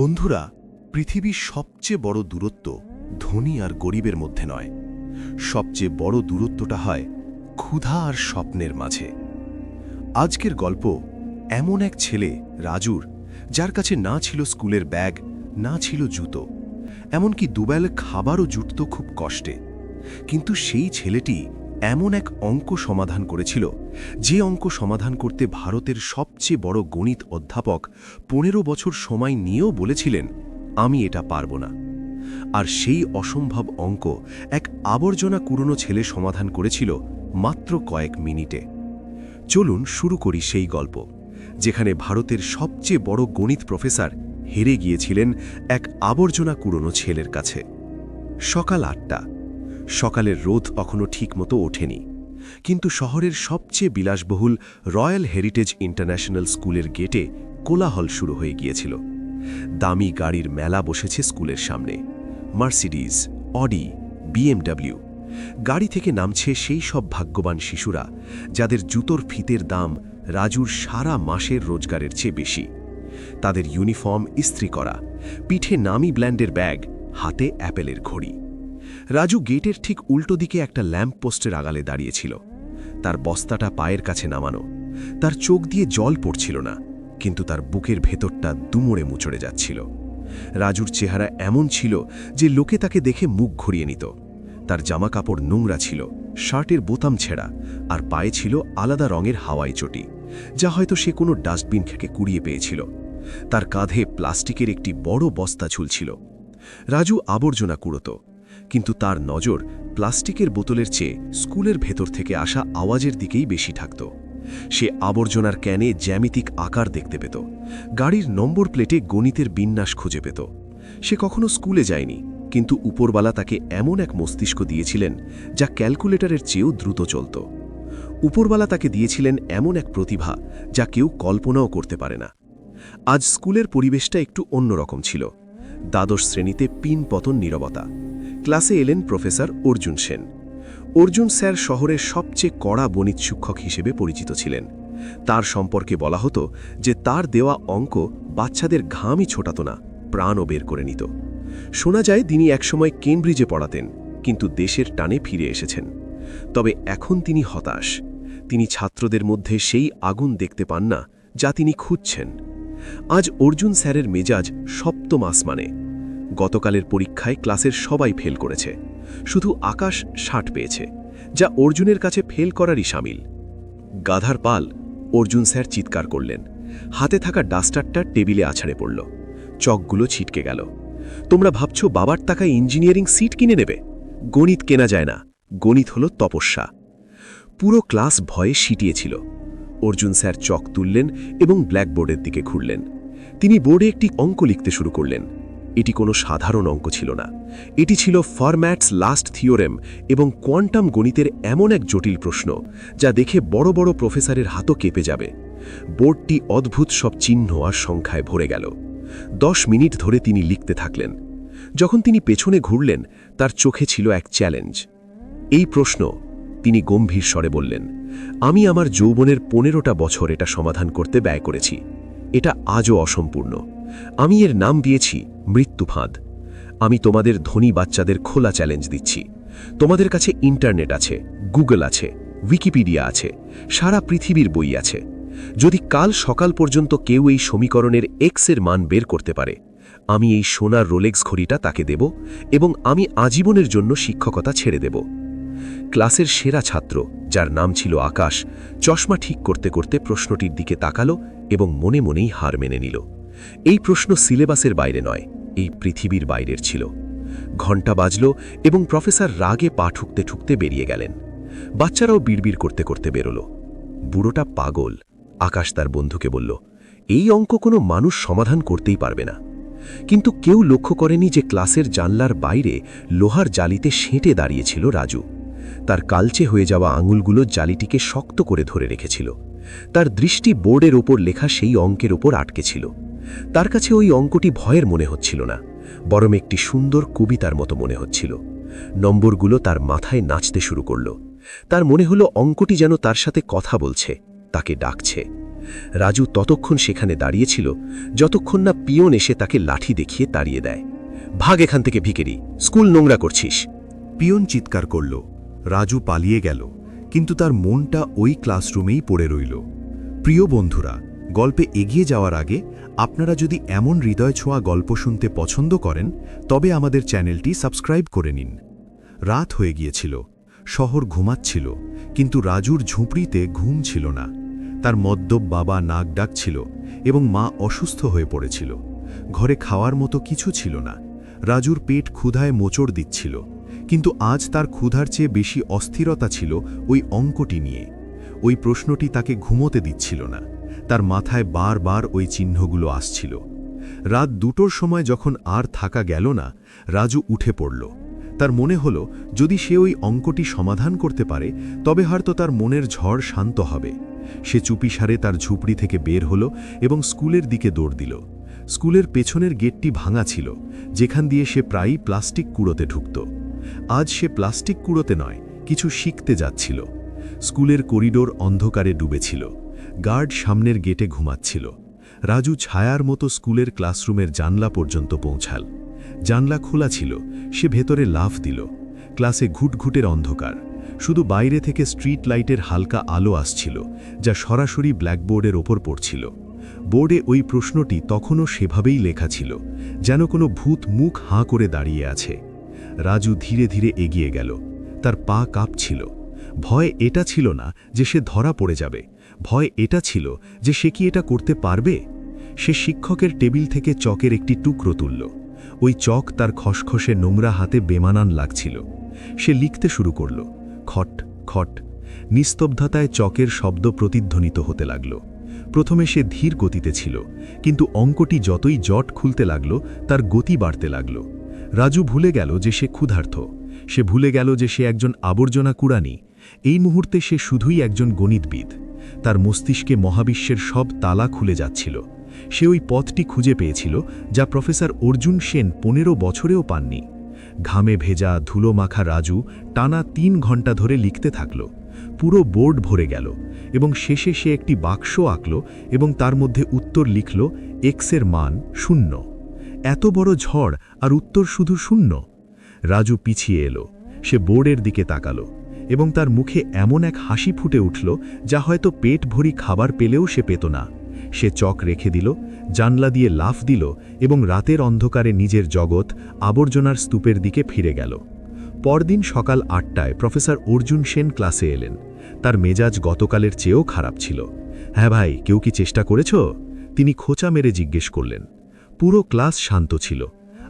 বন্ধুরা, পৃথিবীর সবচেয়ে বড় দূরত্ব ধনী আর গরিবের মধ্যে নয়। সবচেয়ে বড় দূরত্বটা হয় ক্ষুধা আর স্বপ্নের মাঝে। আজকের গল্প এমন এক ছেলে, রাজুর, যার কাছে না ছিল স্কুলের ব্যাগ, না ছিল জুতো। এমনকি দুবেল খাবারও জুটত খুব কষ্টে। কিন্তু সেই ছেলেটি এমন এক অঙ্ক সমাধান করেছিল, যে অঙ্ক সমাধান করতে ভারতের সবচেয়ে বড় গণিত অধ্যাপক পনেরো বছর সময় নিয়েও বলেছিলেন, আমি এটা পারব না। আর সেই অসম্ভব অঙ্ক এক আবর্জনা কুড়োনো ছেলে সমাধান করেছিল মাত্র কয়েক মিনিটে। চলুন শুরু করি সেই গল্প, যেখানে ভারতের সবচেয়ে বড় গণিত প্রফেসর হেরে গিয়েছিলেন এক আবর্জনা কুড়োনো ছেলের কাছে। সকাল আটটা সকালের রোদ এখনও ঠিকমতো ওঠেনি। কিন্তু শহরের সবচেয়ে বিলাসবহুল রয়্যাল হেরিটেজ ইন্টারন্যাশনাল স্কুলের গেটে কোলাহল শুরু হয়ে গিয়েছিল। দামি গাড়ির মেলা বসেছে স্কুলের সামনে। Mercedes, Audi, BMW. গাড়ি থেকে নামছে সেই সব ভাগ্যবান শিশুরা, যাদের জুতোর ফিতের দাম রাজুর সারা মাসের রোজগারের চেয়ে বেশি। তাদের ইউনিফর্ম ইস্ত্রি করা, পিঠে নামি ব্ল্যান্ডের ব্যাগ, হাতে অ্যাপেলের ঘড়ি। রাজু গেটের ঠিক উল্টো দিকে একটা ল্যাম্প পোস্টের আগালে দাঁড়িয়েছিল। তার বস্তাটা পায়ের কাছে নামানো। তার চোখ দিয়ে জল পড়ছিল না, কিন্তু তার বুকের ভেতরটা দুমড়ে মুচড়ে যাচ্ছিল। রাজুর চেহারা এমন ছিল যে লোকে তাকে দেখে মুখ ঘুরিয়ে নিত। তার জামা কাপড় নোংরা ছিল, শার্টের বোতাম ছেঁড়া, আর পায়ে ছিল আলাদা রঙের হাওয়াই চটি, যা হয়তো সে কোনো ডাস্টবিন থেকে কুড়িয়ে পেয়েছিল। তার কাঁধে প্লাস্টিকের একটি বড় বস্তা ঝুলছিল। রাজু আবর্জনা কুড়ত কিন্তু তার নজর প্লাস্টিকের বোতলের চেয়ে স্কুলের ভেতর থেকে আসা আওয়াজের দিকেই বেশি থাকত। সে আবর্জনার ক্যানে জ্যামিতিক আকার দেখতে পেত। গাড়ির নম্বর প্লেটে গণিতের বিন্যাস খুঁজে পেত। সে কখনো স্কুলে যায়নি, কিন্তু উপরবালা তাকে এমন এক মস্তিষ্ক দিয়েছিলেন যা ক্যালকুলেটরের চেয়েও দ্রুত চলত। উপরবালা তাকে দিয়েছিলেন এমন এক প্রতিভা যা কেউ কল্পনাও করতে পারে না। আজ স্কুলের পরিবেশটা একটু অন্যরকম ছিল। দ্বাদশ শ্রেণীতে পিন পতন নীরবতা। ক্লাসে এলেন প্রফেসর অর্জুন সেন। অর্জুন স্যার শহরের সবচেয়ে কড়া গণিত শিক্ষক হিসেবে পরিচিত ছিলেন। তার সম্পর্কে বলা হতো যে তার দেওয়া অঙ্ক বাচ্চাদের ঘামই ছোটাত না, প্রাণও বের করে নিত। শোনা যায় তিনি একসময় কেমব্রিজে পড়াতেন, কিন্তু দেশের টানে ফিরে এসেছেন। তবে এখন তিনি হতাশ। তিনি ছাত্রদের মধ্যে সেই আগুন দেখতে পান না যা তিনি খুঁজছেন। আজ অর্জুন স্যারের মেজাজ সপ্তম আসমানে। গতকালের পরীক্ষায় ক্লাসের সবাই ফেল করেছে। শুধু আকাশ ষাট পেয়েছে, যা অর্জুনের কাছে ফেল করারই সামিল। গাধার পাল অর্জুন স্যার চিৎকার করলেন। হাতে থাকা ডাস্টারটা টেবিলে আছাড়ে পড়ল। চকগুলো ছিটকে গেল। তোমরা ভাবছ বাবার টাকায় ইঞ্জিনিয়ারিং সিট কিনে নেবে? গণিত কেনা যায় না। গণিত হল তপস্যা। পুরো ক্লাস ভয়ে সিটিয়েছিল। অর্জুন স্যার চক তুললেন এবং ব্ল্যাকবোর্ডের দিকে ঘুরলেন। তিনি বোর্ডে একটি অঙ্ক লিখতে শুরু করলেন। এটি কোনো সাধারণ অঙ্ক ছিল না। এটি ছিল ফরম্যাটস লাস্ট থিওরেম এবং কোয়ান্টাম গণিতের এমন এক জটিল প্রশ্ন, যা দেখে বড় বড় প্রফেসরের হাতও কেঁপে যাবে। বোর্ডটি অদ্ভুত সব চিহ্ন আর সংখ্যায় ভরে গেল। দশ মিনিট ধরে তিনি লিখতে থাকলেন। যখন তিনি পেছনে ঘুরলেন, তার চোখে ছিল এক চ্যালেঞ্জ। এই প্রশ্ন, তিনি গম্ভীর স্বরে বললেন, আমি আমার যৌবনের পনেরোটা বছর এটা সমাধান করতে ব্যয় করেছি। এটা আজও অসম্পূর্ণ। আমি এর নাম দিয়েছি মৃত্যু ফাঁদ আমি তোমাদের ধনী বাচ্চাদের খোলা চ্যালেঞ্জ দিচ্ছি। তোমাদের কাছে ইন্টারনেট আছে, গুগল আছে, উইকিপিডিয়া আছে, সারা পৃথিবীর বই আছে। যদি কাল সকাল পর্যন্ত কেউ এই সমীকরণের এক্সের মান বের করতে পারে, আমি এই সোনার রোলেক্স ঘড়িটা তাকে দেব এবং আমি আজীবনের জন্য শিক্ষকতা ছেড়ে দেব। ক্লাসের সেরা ছাত্র, যার নাম ছিল আকাশ, চশমা ঠিক করতে করতে প্রশ্নটির দিকে তাকালো এবং মনে মনেই হার মেনে নিল। এই প্রশ্ন সিলেবাসের বাইরে নয়, এই পৃথিবীর বাইরের ছিল। ঘণ্টা বাজল এবং প্রফেসর রাগে পা ঠুকতে ঠুকতে বেরিয়ে গেলেন। বাচ্চারাও বিড়বিড় করতে করতে বেরোল। বুড়োটা পাগল, আকাশ তার বন্ধুকে বলল, এই অঙ্ক কোনো মানুষ সমাধান করতেই পারবে না। কিন্তু কেউ লক্ষ্য করেনি যে ক্লাসের জানলার বাইরে লোহার জালিতে সেঁটে দাঁড়িয়েছিল রাজু। তার কালচে হয়ে যাওয়া আঙুলগুলো জালিটিকে শক্ত করে ধরে রেখেছিল। তার দৃষ্টি বোর্ডের ওপর লেখা সেই অঙ্কের ওপর আটকে ছিল। তার কাছে ওই অঙ্কটি ভয়ের মনে হচ্ছিল না, বরং একটি সুন্দর কবিতার মতো মনে হচ্ছিল। নম্বরগুলো তার মাথায় নাচতে শুরু করল। তার মনে হলো অঙ্কটি যেন তার সাথে কথা বলছে, তাকে ডাকছে। রাজু ততক্ষণ সেখানে দাঁড়িয়েছিল, যতক্ষণ না পিয়ন এসে তাকে লাঠি দেখিয়ে তাড়িয়ে দেয়। ভাগ এখান থেকে ভিকেরি, স্কুল নোংরা করছিস। পিয়ন চিৎকার করল। রাজু পালিয়ে গেল, কিন্তু তার মনটা ওই ক্লাসরুমেই পড়ে রইল। প্রিয় বন্ধুরা গল্পে এগিয়ে যাওয়ার আগে আপনারা যদি এমন হৃদয় ছোঁয়া গল্প শুনতে পছন্দ করেন, তবে আমাদের চ্যানেলটি সাবস্ক্রাইব করে নিন। রাত হয়ে গিয়েছিল, শহর ঘুমাচ্ছিল, কিন্তু রাজুর ঝুঁপড়িতে ঘুম ছিল না। তার মদ্যপ বাবা নাক ডাকছিল এবং মা অসুস্থ হয়ে পড়েছিল। ঘরে খাওয়ার মতো কিছু ছিল না। রাজুর পেট ক্ষুধায় মোচড় দিচ্ছিল, কিন্তু আজ তার ক্ষুধার চেয়ে বেশি অস্থিরতা ছিল ওই অঙ্কটি নিয়ে। ওই প্রশ্নটি তাকে ঘুমোতে দিচ্ছিল না। তার মাথায় বারবার ওই চিহ্নগুলো আসছিল। রাত দুটোর সময় যখন আর থাকা গেল না, রাজু উঠে পড়ল। তার মনে হল, যদি সে ওই অঙ্কটি সমাধান করতে পারে, তবে হয়তো তার মনের ঝড় শান্ত হবে। সে চুপিসারে তার ঝুপড়ি থেকে বের হলো এবং স্কুলের দিকে দৌড় দিল। স্কুলের পেছনের গেটটি ভাঙা ছিল, যেখান দিয়ে সে প্রায়ই প্লাস্টিক কুড়োতে ঢুকত। আজ সে প্লাস্টিক কুড়োতে নয়, কিছু শিখতে যাচ্ছিল। স্কুলের করিডোর অন্ধকারে ডুবেছিল। গার্ড সামনের গেটে ঘুমাচ্ছিল। রাজু ছায়ার মতো স্কুলের ক্লাসরুমের জানলা পর্যন্ত পৌঁছাল। জানলা খোলা ছিল, সে ভেতরে লাফ দিল। ক্লাসে ঘুটঘুটের অন্ধকার। শুধু বাইরে থেকে স্ট্রিট লাইটের হালকা আলো আসছিল, যা সরাসরি ব্ল্যাকবোর্ডের ওপর পড়ছিল। বোর্ডে ওই প্রশ্নটি তখনও সেভাবেই লেখা ছিল, যেন কোনো ভূত মুখ হাঁ করে দাঁড়িয়ে আছে। রাজু ধীরে ধীরে এগিয়ে গেল। তার পা কাঁপছিল। ভয় এটা ছিল না যে সে ধরা পড়ে যাবে। ভয় এটা ছিল যে সে কি এটা করতে পারবে? সে শিক্ষকের টেবিল থেকে চকের একটি টুকরো তুলল। ওই চক তার খসখসে নোংরা হাতে বেমানান লাগছিল। সে লিখতে শুরু করল। খট খট। নিস্তব্ধতায় চকের শব্দ প্রতিধ্বনিত হতে লাগল। প্রথমে সে ধীর গতিতে ছিল, কিন্তু অঙ্কটি যতই জট খুলতে লাগল, তার গতি বাড়তে লাগল। রাজু ভুলে গেল যে সে ক্ষুধার্থ সে ভুলে গেল যে সে একজন আবর্জনা কুড়ানি। এই মুহূর্তে সে শুধুই একজন গণিতবিদ। তার মস্তিষ্কে মহাবিশ্বের সব তালা খুলে যাচ্ছিল। সে ওই পথটি খুঁজে পেয়েছিল, যা প্রফেসর অর্জুন সেন পনেরো বছরেও পাননি। ঘামে ভেজা ধুলো মাখা রাজু টানা তিন ঘণ্টা ধরে লিখতে থাকল। পুরো বোর্ড ভরে গেল এবং শেষে সে একটি বাক্স আঁকল এবং তার মধ্যে উত্তর লিখল এক্সের মান শূন্য। এত বড় ঝড় আর উত্তর শুধু শূন্য? রাজু পিছিয়ে এলো। সে বোর্ডের দিকে তাকালো। এবং তার মুখে এমন এক হাসি ফুটে উঠল যা হয়তো পেট ভরি খাবার পেলেও সে পেত না। সে চক রেখে দিল জানলা দিয়ে লাফ দিল এবং রাতের অন্ধকারে নিজের জগৎ আবর্জনার স্তূপের দিকে ফিরে গেল। পরদিন সকাল আটটায় প্রফেসর অর্জুন সেন ক্লাসে এলেন। তার মেজাজ গতকালের চেয়েও খারাপ ছিল। হ্যাঁ ভাই কেউ কি চেষ্টা করেছ? তিনি খোঁচা মেরে জিজ্ঞেস করলেন। পুরো ক্লাস শান্ত ছিল।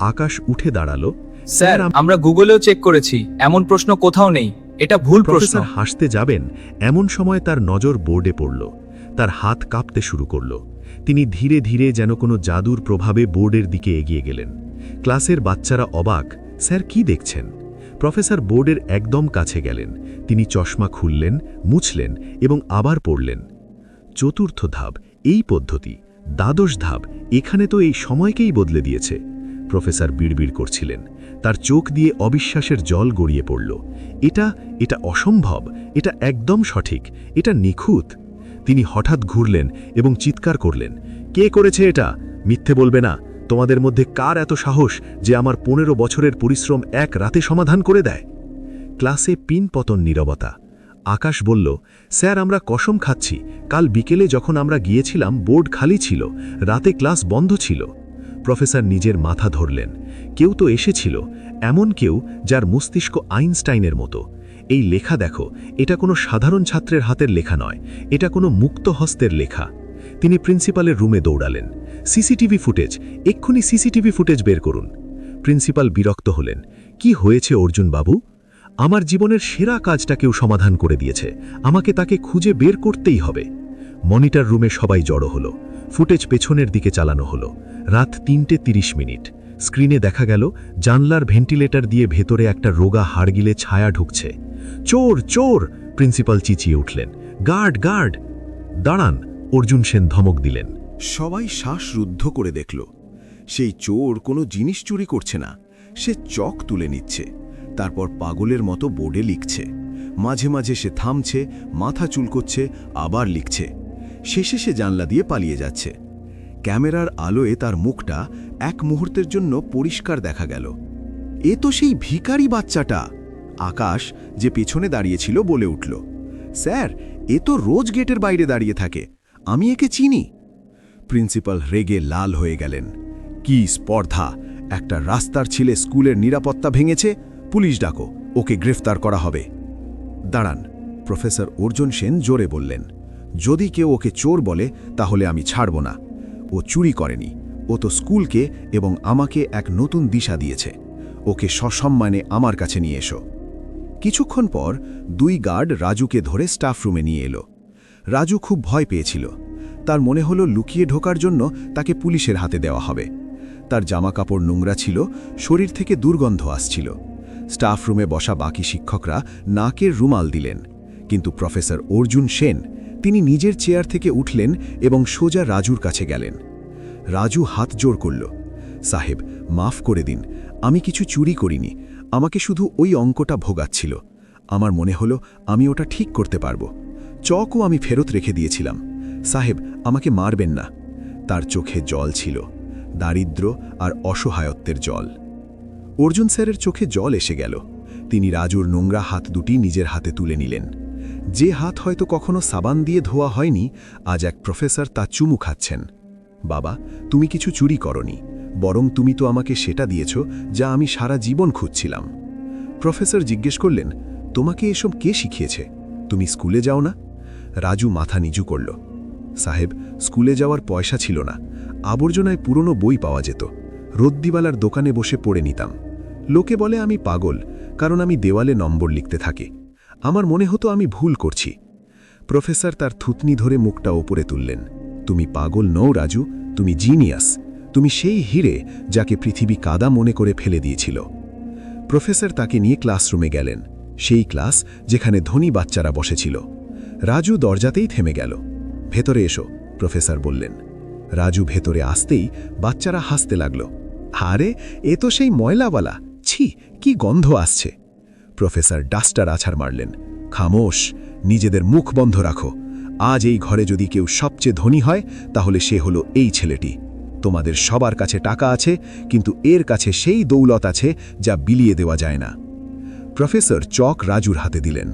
আকাশ উঠে দাঁড়াল। স্যার আমরা গুগলেও চেক করেছি। এমন প্রশ্ন কোথাও নেই। এটা ভুল প্রশ্ন। হাসতে যাবেন, এমন সময় তার নজর বোর্ডে পড়ল। তার হাত কাঁপতে শুরু করল। তিনি ধীরে ধীরে যেন কোনো জাদুর প্রভাবে বোর্ডের দিকে এগিয়ে গেলেন। ক্লাসের বাচ্চারা অবাক, স্যার, কি দেখছেন? প্রফেসর বোর্ডের একদম কাছে গেলেন। তিনি চশমা খুললেন, মুছলেন এবং আবার পড়লেন। চতুর্থ ধাপ, এই পদ্ধতি। দ্বাদশ ধাপ, এখানে তো এই সময়কেই বদলে দিয়েছে। প্রফেসর বিড়বিড় করছিলেন। তার চোখ দিয়ে অবিশ্বাসের জল গড়িয়ে পড়ল। এটা এটা অসম্ভব, এটা একদম সঠিক, এটা নিখুঁত। তিনি হঠাৎ ঘুরলেন এবং চিৎকার করলেন, কে করেছে এটা? মিথ্যে বলবে না। তোমাদের মধ্যে কার এত সাহস যে আমার পনেরো বছরের পরিশ্রম এক রাতে সমাধান করে দেয়? ক্লাসে পিন পতন নীরবতা। আকাশ বলল, স্যার, আমরা কসম খাচ্ছি। কাল বিকেলে যখন আমরা গিয়েছিলাম, বোর্ড খালি ছিল। রাতে ক্লাস বন্ধ ছিল। প্রফেসর নিজের মাথা ধরলেন। কেউ তো এসেছিল, এমন কেউ যার মস্তিষ্ক আইনস্টাইনের মতো। এই লেখা দেখো, এটা কোনো সাধারণ ছাত্রের হাতের লেখা নয়, এটা কোনো মুক্ত হস্তের লেখা। তিনি প্রিন্সিপালের রুমে দৌড়ালেন। সিসিটিভি ফুটেজ, এক্ষুনি সিসিটিভি ফুটেজ বের করুন। প্রিন্সিপাল বিরক্ত হলেন, কি হয়েছে অর্জুন বাবু? আমার জীবনের সেরা কাজটা কেউ সমাধান করে দিয়েছে, আমাকে তাকে খুঁজে বের করতেই হবে। মনিটর রুমে সবাই জড়ো হলো, ফুটেজ পেছনের দিকে চালানো হলো। রাত তিনটে তিরিশ মিনিট। স্ক্রিনে দেখা গেল, জানলার ভেন্টিলেটর দিয়ে ভেতরে একটা রোগা হাড়গিলে ছায়া ঢুকছে। চোর চোর! প্রিন্সিপাল চিচিয়ে উঠলেন। Guard guard! দাঁড়ান, অর্জুন সেন ধমক দিলেন। সবাই শ্বাস রুদ্ধ করে দেখল। সেই চোর কোনো জিনিস চুরি করছে না। সে চক তুলে নিচ্ছে। তারপর পাগলের মতো বোর্ডে লিখছে। মাঝে মাঝে সে থামছে, মাথা চুলকোচ্ছে, আবার লিখছে। শেষে সে জানলা দিয়ে পালিয়ে যাচ্ছে। ক্যামেরার আলোয় তার মুখটা এক মুহূর্তের জন্য পরিষ্কার দেখা গেল। এ তো সেই ভিখারি বাচ্চাটা। আকাশ যে পেছনে দাঁড়িয়েছিল বলে উঠল, স্যার, এ তো রোজ গেটের বাইরে দাঁড়িয়ে থাকে। আমি একে চিনি। প্রিন্সিপাল রেগে লাল হয়ে গেলেন। কি স্পর্ধা! একটা রাস্তার ছেলে স্কুলের নিরাপত্তা ভেঙেছে। পুলিশ ডাকো, ওকে গ্রেফতার করা হবে। দাঁড়ান। প্রফেসর অর্জুন সেন জোরে বললেন, যদি কেউ ওকে চোর বলে, তাহলে আমি ছাড়ব না। ও চুরি করেনি। ও তো স্কুলকে এবং আমাকে এক নতুন দিশা দিয়েছে। ওকে সসম্মানে আমার কাছে নিয়ে এসো। কিছুক্ষণ পর দুই গার্ড রাজুকে ধরে স্টাফ রুমে নিয়ে এলো। রাজু খুব ভয় পেয়েছিল। তার মনে হলো লুকিয়ে ঢোকার জন্য তাকে পুলিশের হাতে দেওয়া হবে। তার জামাকাপড় নোংরা ছিল, শরীর থেকে দুর্গন্ধ আসছিল। স্টাফ রুমে বসা বাকি শিক্ষকরা নাকের রুমাল দিলেন। কিন্তু প্রফেসর অর্জুন সেন তিনি নিজের চেয়ার থেকে উঠলেন এবং সোজা রাজুর কাছে গেলেন। রাজু হাত জোর করল, সাহেব, মাফ করে দিন, আমি কিছু চুরি করিনি, আমাকে শুধু ওই অঙ্কটা ভোগাচ্ছিল। আমার মনে হলো আমি ওটা ঠিক করতে পারব। চকও আমি ফেরত রেখে দিয়েছিলাম। সাহেব, আমাকে মারবেন না। তার চোখে জল ছিল দারিদ্র আর অসহায়ত্বের জল। অর্জুন স্যারের চোখে জল এসে গেল। তিনি রাজুর নোংরা হাত দুটি নিজের হাতে তুলে নিলেন। যে হাত হয়তো কখনো সাবান দিয়ে ধোয়া হয়নি, আজ এক প্রফেসর তা চুমু খাচ্ছেন। বাবা, তুমি কিছু চুরি করনি, বরং তুমি তো আমাকে সেটা দিয়েছ যা আমি সারা জীবন খুঁজছিলাম। প্রফেসর জিজ্ঞেস করলেন, তোমাকে এসব কে শিখিয়েছে? তুমি স্কুলে যাও না? রাজু মাথা নিচু করল। সাহেব, স্কুলে যাওয়ার পয়সা ছিল না, আবর্জনায় পুরনো বই পাওয়া যেত। রদ্দিওয়ালার দোকানে বসে পড়ে নিতাম। লোকে বলে আমি পাগল, কারণ আমি দেওয়ালে নম্বর লিখতে থাকি। আমার মনে হতো আমি ভুল করছি। প্রফেসর তার থুতনি ধরে মুখটা ওপরে তুললেন। তুমি পাগল নও, রাজু। তুমি জিনিয়াস। তুমি সেই হিরে যাকে পৃথিবী কাদা মনে করে ফেলে দিয়েছিল। প্রফেসর তাকে নিয়ে ক্লাসরুমে গেলেন। সেই ক্লাস যেখানে ধনী বাচ্চারা বসেছিল। রাজু দরজাতেই থেমে গেল। ভেতরে এসো, প্রফেসর বললেন। রাজু ভেতরে আসতেই বাচ্চারা হাসতে লাগল। আরে, এ তো সেই ময়লাওয়ালা। ছি, কি গন্ধ আসছে। প্রফেসর ডাস্টার আছাড় মারলেন। খামোশ, নিজেদের মুখ বন্ধ রাখো। আজ এই ঘরে যদি কেউ সবচেয়ে ধনী হয়, তাহলে সে হলো এই ছেলেটি। তোমাদের সবার কাছে টাকা আছে, কিন্তু এর কাছে সেই দৌলত আছে যা বিলিয়ে দেওয়া যায় না। প্রফেসর চক রাজুর হাতে দিলেন।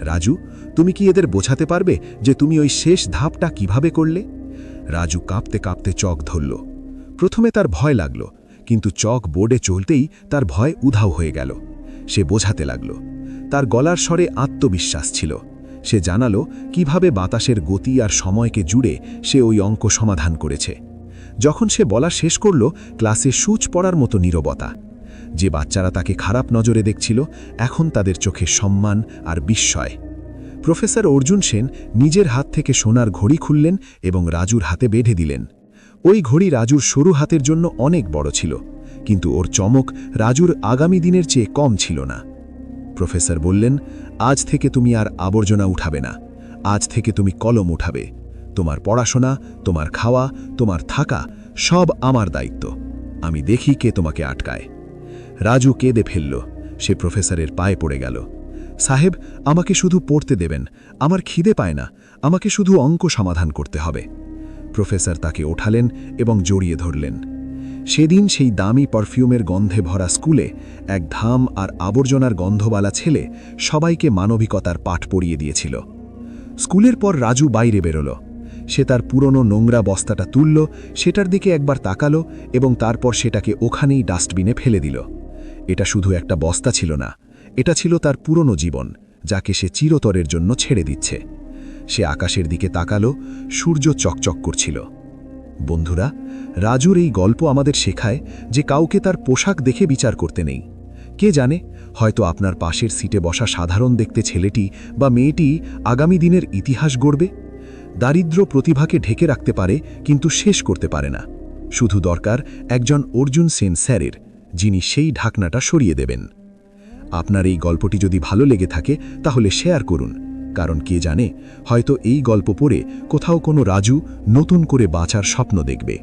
রাজু, তুমি কি এদের বোঝাতে পারবে যে তুমি ওই শেষ ধাপটা কীভাবে করলে? রাজু কাঁপতে কাঁপতে চক ধরল। প্রথমে তার ভয় লাগল, কিন্তু চক বোর্ডে চলতেই তার ভয় উধাও হয়ে গেল। সে বোঝাতে লাগল। তার গলার স্বরে আত্মবিশ্বাস ছিল। সে জানালো কীভাবে বাতাসের গতি আর সময়কে জুড়ে সে ওই অঙ্ক সমাধান করেছে। যখন সে বলা শেষ করল, ক্লাসে সূচ পড়ার মতো নীরবতা। যে বাচ্চারা তাকে খারাপ নজরে দেখছিল, এখন তাদের চোখে সম্মান আর বিস্ময়। প্রফেসর অর্জুন সেন নিজের হাত থেকে সোনার ঘড়ি খুললেন এবং রাজুর হাতে বেঁধে দিলেন। ওই ঘড়ি রাজুর সরু হাতের জন্য অনেক বড় ছিল। কিন্তু ওর চমক রাজুর আগামী দিনের চেয়ে কম ছিল না। প্রফেসর বললেন, আজ থেকে তুমি আর আবর্জনা উঠাবে না। আজ থেকে তুমি কলম উঠাবে। তোমার পড়াশোনা, তোমার খাওয়া, তোমার থাকা সব আমার দায়িত্ব। আমি দেখি কে তোমাকে আটকায়। রাজু কেঁদে ফেলল। সে প্রফেসরের পায়ে পড়ে গেল। সাহেব, আমাকে শুধু পড়তে দেবেন। আমার খিদে পায় না। আমাকে শুধু অঙ্ক সমাধান করতে হবে। প্রফেসর তাকে ওঠালেন এবং জড়িয়ে ধরলেন। সেদিন সেই দামি পারফিউমের গন্ধে ভরা স্কুলে এক ধাম আর আবর্জনার গন্ধওয়ালা ছেলে সবাইকে মানবিকতার পাঠ পড়িয়ে দিয়েছিল। স্কুলের পর রাজু বাইরে বেরোল। সে তার পুরনো নোংরা বস্তাটা তুলল, সেটার দিকে একবার তাকালো এবং তারপর সেটাকে ওখানেই ডাস্টবিনে ফেলে দিল। এটা শুধু একটা বস্তা ছিল না, এটা ছিল তার পুরনো জীবন, যাকে সে চিরতরের জন্য ছেড়ে দিচ্ছে। সে আকাশের দিকে তাকালো, সূর্য চকচক করছিল। বন্ধুরা, রাজুর এই গল্প আমাদের শেখায় যে কাউকে তার পোশাক দেখে বিচার করতে নেই। কে জানে, হয়তো আপনার পাশের সিটে বসা সাধারণ দেখতে ছেলেটি বা মেয়েটি আগামী দিনের ইতিহাস গড়বে। দারিদ্র প্রতিভাকে ঢেকে রাখতে পারে, কিন্তু শেষ করতে পারে না। শুধু দরকার একজন অর্জুন সেন স্যারের, যিনি সেই ঢাকনাটা সরিয়ে দেবেন। আপনার এই গল্পটি যদি ভালো লেগে থাকে, তাহলে শেয়ার করুন। কারণ কে জানে, হয়তো এই গল্প পড়ে কোথাও কোনো রাজু নতুন করে বাঁচার স্বপ্ন দেখবে।